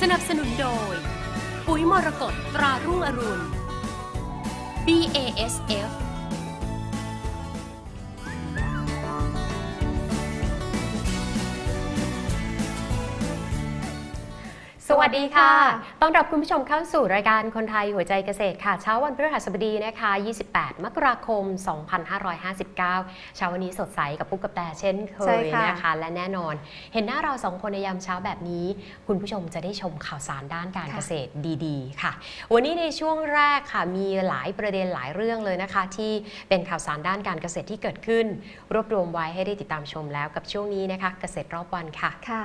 สนับสนุนโดย ปุ๋ยมรกตตรารุ่งอรุณ BASF สวัสดีค่ะ ต้อนรับคุณผู้ชมเข้าสู่รายการคนไทยหัวใจเกษตรค่ะ เช้าวันพฤหัสบดีนะคะ 28 มกราคม 2559 เช้าวันนี้สดใสกับปุ๊กกับแต่เช่นเคใช่ยค่ะนะคะ และแน่นอน เห็นหน้าเราสองคนในยามเช้าแบบนี้ คุณผู้ชมจะได้ชมข่าวสารด้านการค่ะเกษตรดีๆ ค่ะ วันนี้ในช่วงแรกค่ะ มีหลายประเด็นหลายเรื่องเลยนะคะ ที่เป็นข่าวสารด้านการเกษตรที่เกิดขึ้น รวบรวมไว้ให้ได้ติดตามชมแล้วกับช่วงนี้นะคะ เกษตรรอบวันค่ะค่ะ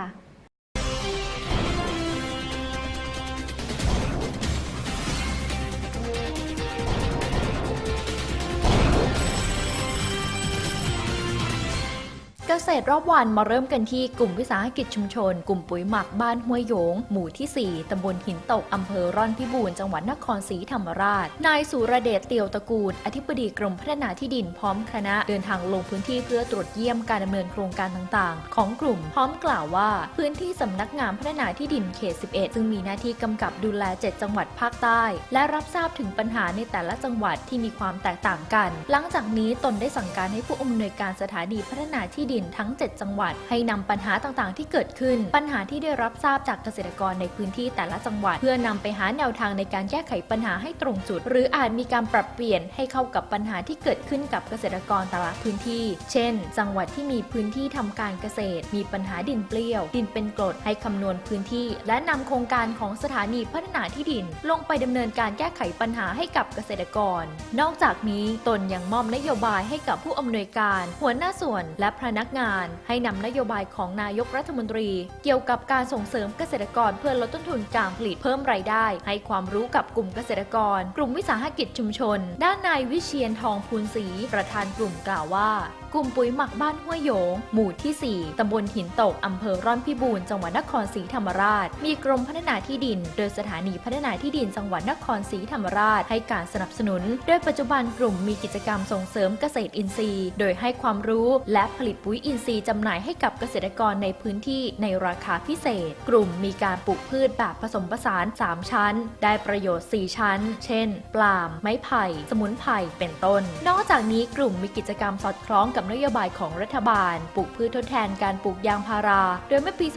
กษตรรอบวันมาเริ่มกันที่กลุ่มวิสาหกิจชุมชน กลุ่มปุ๋ยหมักบ้านห้วยโยง หมู่ที่ 4 ตำบลหินตก อำเภอร่อนพิบูรณ์จังหวัดนครศรีธรรมราช นายสุรเดชเตียวตระกูล อธิบดีกรมพัฒนาที่ดินพร้อมคณะเดินทางลงพื้นที่เพื่อตรวจเยี่ยมการดำเนินโครงการต่างๆ ของกลุ่มพร้อมกล่าวว่า พื้นที่สำนักงานพัฒนาที่ดินเขต 11 ซึ่งมีหน้าที่กำกับดูแล 7 จังหวัดภาคใต้ และรับทราบถึงปัญหาในแต่ละจังหวัดที่มีความแตกต่างกัน หลังจากนี้ตนได้สั่งการให้ผู้อำนวยการสถานีพัฒนาที่ดินทั้ง 7 จังหวัด ให้นำปัญหาต่างๆ ที่เกิดขึ้น ปัญหาที่ได้รับทราบจากเกษตรกรในพื้นที่แต่ละจังหวัด เพื่อนำไปหาแนวทางในการแก้ไขปัญหาให้ตรงจุด หรืออาจมีการปรับเปลี่ยนให้เข้ากับปัญหาที่เกิดขึ้นกับเกษตรกรแต่ละพื้นที่ เช่น จังหวัดที่มีพื้นที่ทำการเกษตร มีปัญหาดินเปรี้ยว ดินเป็นกรดให้คำนวณพื้นที่ และนำโครงการของสถานีพัฒนาที่ดิน ลงไปดำเนินการแก้ไขปัญหาให้กับเกษตรกร นอกจากนี้ตนยังมอบนโยบายให้กับผู้อำนวยการ หัวหน้าส่วน และพนักงานให้นำนโยบายของนายกรัฐมนตรี เกี่ยวกับการส่งเสริมเกษตรกรเพื่อลดต้นทุนการผลิตเพิ่มรายได้ ให้ความรู้กับกลุ่มเกษตรกร กลุ่มวิสาหกิจชุมชน ด้านนายวิเชียนทองพูนศรีประธานกลุ่มกล่าวว่า กลุ่มปุ๋ยหมักบ้านห้วยโยง หมู่ที่ 4 ตำบลหินตก อำเภอร่อนพิบูรณ์จังหวัดนครศรีธรรมราช มีกรมพัฒนาที่ดิน โดยสถานีพัฒนาที่ดินจังหวัดนครศรีธรรมราช ให้การสนับสนุน โดยปัจจุบันกลุ่มมีกิจกรรมส่งเสริมเกษตรอินทรีย์ โดยให้ความรู้และผลิตปุ๋ยอินทรีย์จำหน่ายให้กับเกษตรกรในพื้นที่ในราคาพิเศษ กลุ่มมีการปลูกพืชแบบผสมผสาน 3 ชั้น ได้ประโยชน์ 4 ชั้น เช่น ปล์มไม้ไผ่ สมุนไพร เป็นต้น นอกจากนี้กลุ่มมีกิจกรรมสอดคล้องกับนโยบายของรัฐบาล ปลูกพืชทดแทนการปลูกยางพารา โดยเมื่อปี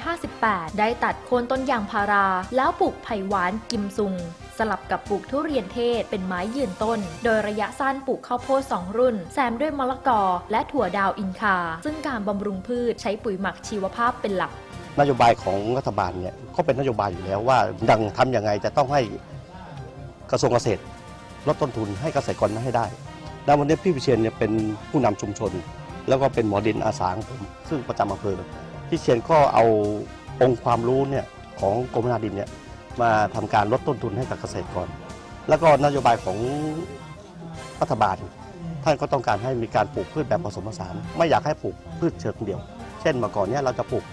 2558 ได้ตัดโคนต้นยางพารา แล้วปลูกไผ่หวานกิมซุงสลับกับปลูกทุเรียนเทศเป็นไม้ยืนต้น โดยระยะสั้นปลูกข้าวโพด2รุ่น แซมด้วยมะละกอ และถั่วดาวอินคา ซึ่งการบำรุงพืชใช้ปุ๋ยหมักชีวภาพเป็นหลัก นโยบายของรัฐบาลเนี่ยก็เป็นนโยบายอยู่แล้วว่าดังทำยังไงจะต้องให้กระทรวงเกษตรลดต้นทุนให้เกษตรกรให้ได้ แล้ววันนี้พี่วิเชียนเนี่ยเป็นผู้นำชุมชน แล้วก็เป็นหมอดินอาสาของผมซึ่งประจำอำเภอพี่เชียนก็เอาองค์ความรู้เนี่ยของกรมนาดินเนี่ยมาทำการลดต้นทุนให้กับเกษตรกร แล้วก็นโยบายของรัฐบาล ท่านก็ต้องการให้มีการปลูกพืชแบบผสมผสาน ไม่อยากให้ปลูกพืชเชิงเดียว เช่นเมื่อก่อนเนี่ยเราจะปลูก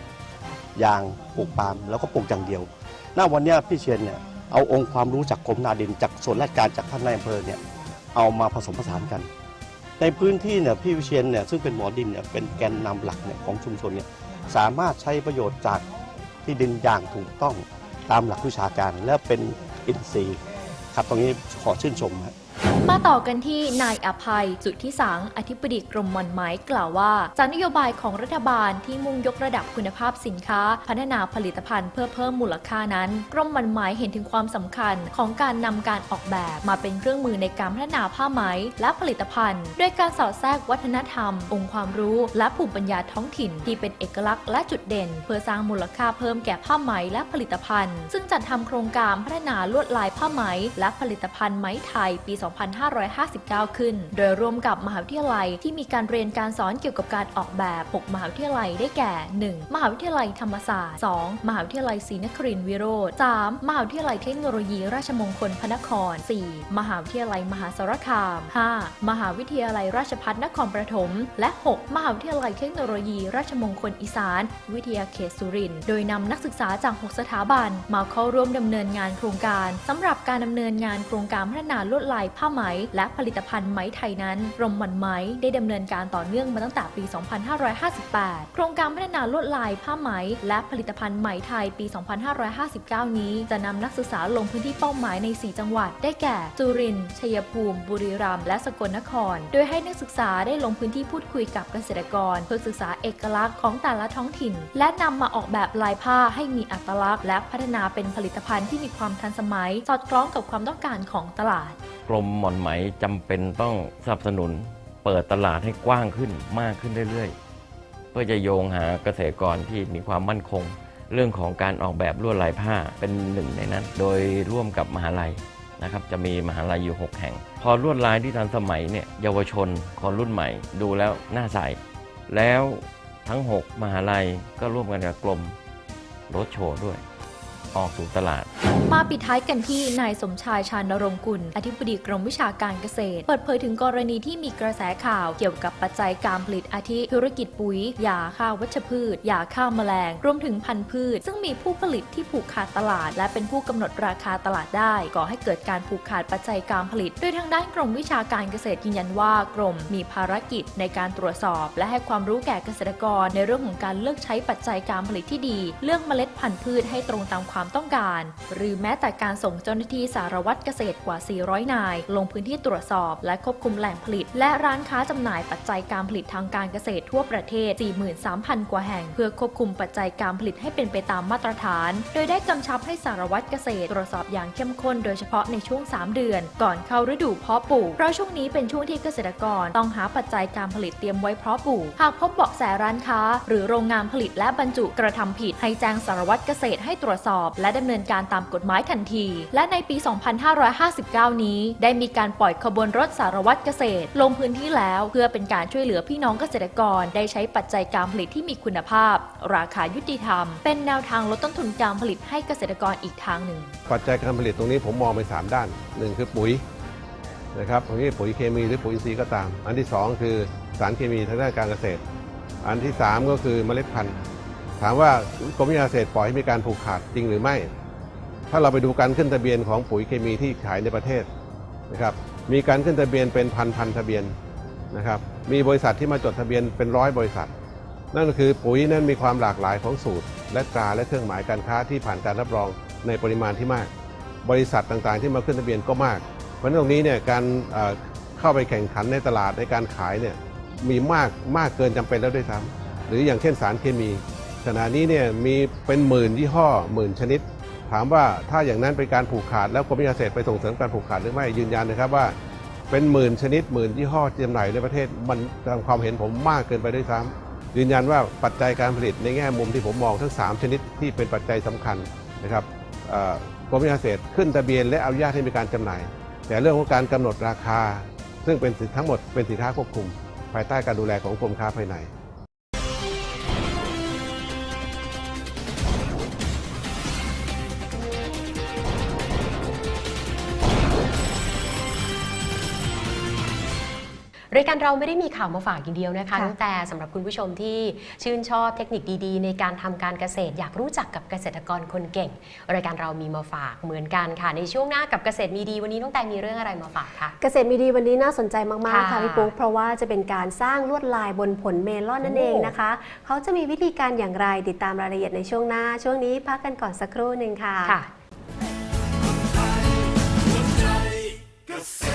ยางปลูกปาล์มแล้วก็ปลูกอย่างเดียว ณ วันนี้พี่เชียนเนี่ยเอาองค์ความรู้จากกรมนาดินจากส่วนราชการจากท่านนายอำเภอเนี่ย เอามาผสมผสานกัน ในพื้นที่เนี่ยพี่วิเชียนเนี่ยซึ่งเป็นหมอดินเนี่ยเป็นแกนนำหลักเนี่ยของชุมชนเนี่ยสามารถใช้ประโยชน์จากที่ดินอย่างถูกต้องตามหลักวิชาการ และเป็นอินทรีย์ครับตรงนี้ขอชื่นชมครับ มาต่อกันที่นายอภัยสุทธิสังอธิบดีกรมมันไม้กล่าวว่า จากนโยบายของรัฐบาลที่มุ่งยกระดับคุณภาพสินค้า พัฒนาผลิตภัณฑ์เพื่อเพิ่มมูลค่านั้น กรมมันไม้เห็นถึงความสำคัญของการนำการออกแบบมาเป็นเครื่องมือในการพัฒนาผ้าไหมและผลิตภัณฑ์ด้วยการสอดแทรกวัฒนธรรม องค์ความรู้ และภูมิปัญญาท้องถิ่นที่เป็นเอกลักษณ์และจุดเด่น เพื่อสร้างมูลค่าเพิ่มแก่ผ้าไหมและผลิตภัณฑ์ ซึ่งจัดทำโครงการพัฒนาลวดลายผ้าไหม และผลิตภัณฑ์ไหมไทยปี2559 ขึ้น โดยร่วมกับมหาวิทยาลัยที่มีการเรียนการสอนเกี่ยวกับการออกแบบ 6 มหาวิทยาลัยได้แก่ 1. มหาวิทยาลัยธรรมศาสตร์ 2. มหาวิทยาลัยศรีนครินทรวิโรธ 3. มหาวิทยาลัยเทคโนโลยีราชมงคลพระนคร 4. มหาวิทยาลัยมหาสารคาม 5. มหาวิทยาลัยราชภัฏนครปฐม และ 6. มหาวิทยาลัยเทคโนโลยี ราชมงคลอีสาน วิทยาเขตสุรินทร์ โดยนำนักศึกษาจาก 6 สถาบัน มาเข้าร่วมดำเนินงานโครงการสำหรับการดำเนินงานโครงการพัฒนาลวดลายผ้าไหม และผลิตภัณฑ์ไหมไทยนั้นกรมหมันไหมได้ดำเนินการต่อเนื่องมาตั้งแต่ปี 2558 โครงการพัฒนาลวดลายผ้าไหม และผลิตภัณฑ์ไหมไทยปี 2559 นี้ จะนำนักศึกษาลงพื้นที่เป้าหมายใน 4 จังหวัด ได้แก่สุรินทร์ชัยภูมิ บุรีรัมย์และสกลนคร โดยให้นักศึกษาได้ลงพื้นที่พูดคุยกับเกษตรกรเพื่อศึกษาเอกลักษณ์ของแต่ละท้องถิ่น และนำมาออกแบบลายผ้าให้มีอัตลักษณ์ และพัฒนาเป็นผลิตภัณฑ์ที่มีความทันสมัย สอดคล้องกับความต้องการของตลาดกรมหม่อนไหมจำเป็นต้องสนับสนุน เปิดตลาดให้กว้างขึ้นมากขึ้นเรื่อยๆ เพื่อจะโยงหาเกษตรกรที่มีความมั่นคง เรื่องของการออกแบบลวดลายผ้าเป็นหนึ่งในนั้น โดยร่วมกับมหาลัยนะครับจะมีมหาลัยอยู่ 6 แห่ง พอลวดลายที่ทันสมัยเนี่ยเยาวชนคนรุ่นใหม่ดูแล้วน่าใส่แล้วทั้ง 6 มหาลัยก็ร่วมกันกับกรมรถโชว์ด้วย ออกสู่ตลาด มาปิดท้ายกันที่นายสมชายชานรงค์กุล อธิบดีกรมวิชาการเกษตร เปิดเผยถึงกรณีที่มีกระแสข่าวเกี่ยวกับปัจจัยการผลิตอาทิธุรกิจปุ๋ยยาฆ่าวัชพืชยาฆ่าแมลง รวมถึงพันธุ์พืช ซึ่งมีผู้ผลิตที่ผูกขาดตลาด และเป็นผู้กำหนดราคาตลาดได้ ก่อให้เกิดการผูกขาดปัจจัยการผลิต โดยทางด้านกรมวิชาการเกษตรยืนยันว่ากรมมีภารกิจในการตรวจสอบ และให้ความรู้แก่เกษตรกร ในเรื่องของการเลือกใช้ปัจจัยการผลิตที่ดี เลือกเมล็ดพันธุ์พืชให้ตรงตามความต้องการ หรือแม้แต่การส่งเจ้าหน้าที่สารวัตรเกษตรกว่า 400 นาย ลงพื้นที่ตรวจสอบ และควบคุมแหล่งผลิต และร้านค้าจำหน่ายปัจจัยการผลิตทางการเกษตรทั่วประเทศ 43,000 กว่าแห่ง เพื่อควบคุมปัจจัยการผลิตให้เป็นไปตามมาตรฐาน โดยได้กำชับให้สารวัตรเกษตรตรวจสอบอย่างเข้มข้นโดยเฉพาะในช่วง 3 เดือน ก่อนเข้าฤดูเพาะปลูก เพราะช่วงนี้เป็นช่วงที่เกษตรกรต้องหาปัจจัยการผลิตเตรียมไว้เพาะปลูก หากพบเบาะแสร้านค้า หรือโรงงานผลิตและบรรจุกระทำผิดให้แจ้งสารวัตรเกษตรให้ตรวจสอบและดำเนินการตามกฎหมายทันที และในปี 2559 นี้ ได้มีการปล่อยขบวนรถสารวัตรเกษตร ลงพื้นที่แล้วเพื่อเป็นการช่วยเหลือพี่น้องเกษตรกร ได้ใช้ปัจจัยการผลิตที่มีคุณภาพ ราคายุติธรรม เป็นแนวทางลดต้นทุนการผลิตให้เกษตรกรอีกทางหนึ่ง ปัจจัยการผลิตตรงนี้ผมมองไป 3 ด้านหนึ่งคือปุ๋ยนะครับตรงนี้ปุ๋ยเคมีหรือปุ๋ยอินทรีย์ก็ตาม อันที่ 2 คือสารเคมีทางด้านการเกษตร อันที่ 3 ก็คือเมล็ดพันธุ์ ถามว่ากรมวิชาเกษปล่อยให้มีการผูกขาดจริงหรือไม่ ถ้าเราไปดูการขึ้นทะเบียนของปุ๋ยเคมีที่ขายในประเทศนะครับ มีการขึ้นทะเบียนเป็นพันพันทะเบียนนะครับ มีบริษัทที่มาจดทะเบียนเป็นร้อยบริษัท นั่นคือปุ๋ยนั้นมีความหลากหลายของสูตร และตราและเครื่องหมายการค้าที่ผ่านการรับรองในปริมาณที่มาก บริษัทต่างๆ ที่มาขึ้นทะเบียนก็มาก เพราะนั้นตรงนี้เนี่ยการเอ่อเข้าไปแข่งขันในตลาดในการขายเนี่ยมีมากมากเกินจำเป็นแล้วด้วยซ้ำหรืออย่างเช่นสารเคมี ขณะนี้เนี่ยมีเป็นหมื่นยี่ห้อหมื่นชนิด ถามว่าถ้าอย่างนั้นเป็นการผูกขาดแล้วกรมวิชาเกษตรไปส่งเสริมการผูกขาดหรือไม่ยืนยันนะครับว่าเป็นหมื่นชนิดหมื่นยี่ห้อจำหน่ายในประเทศมันตามความเห็นผมมากเกินไปด้วยซ้ำยืนยันว่าปัจจัยการผลิตในแง่มุมที่ผมมองทั้ง 3 ชนิดที่เป็นปัจจัยสำคัญนะครับกรมวิชาเกษตรขึ้นทะเบียนและอนุญาตให้มีการจำหน่าย แต่เรื่องของการกำหนดราคา ซึ่งเป็นสินทั้งหมดเป็นสินค้าควบคุม ภายใต้การดูแลของกรมค้าภายใน รายการเราไม่ได้มีข่าวมาฝากอย่างเดียวนะคะค่ะตั้งแต่สำหรับคุณผู้ชมที่ชื่นชอบเทคนิคดีๆ ในการทำการเกษตร อยากรู้จักกับเกษตรกรคนเก่ง รายการเรามีมาฝากเหมือนกันค่ะ ในช่วงหน้ากับเกษตรมีดี วันนี้น้องแตงมีเรื่องอะไรมาฝากคะเกษตรมีดีวันนี้น่าสนใจมากๆค่ะค่ะพี่ปุ๊กเพราะว่าจะเป็นการสร้างลวดลายบนผลเมลอนนั่นโอ้เองนะคะ เขาจะมีวิธีการอย่างไรติดตามรายละเอียดในช่วงหน้า ช่วงนี้พักกันก่อนสักครู่หนึ่งค่ะ ค่ะเกษตร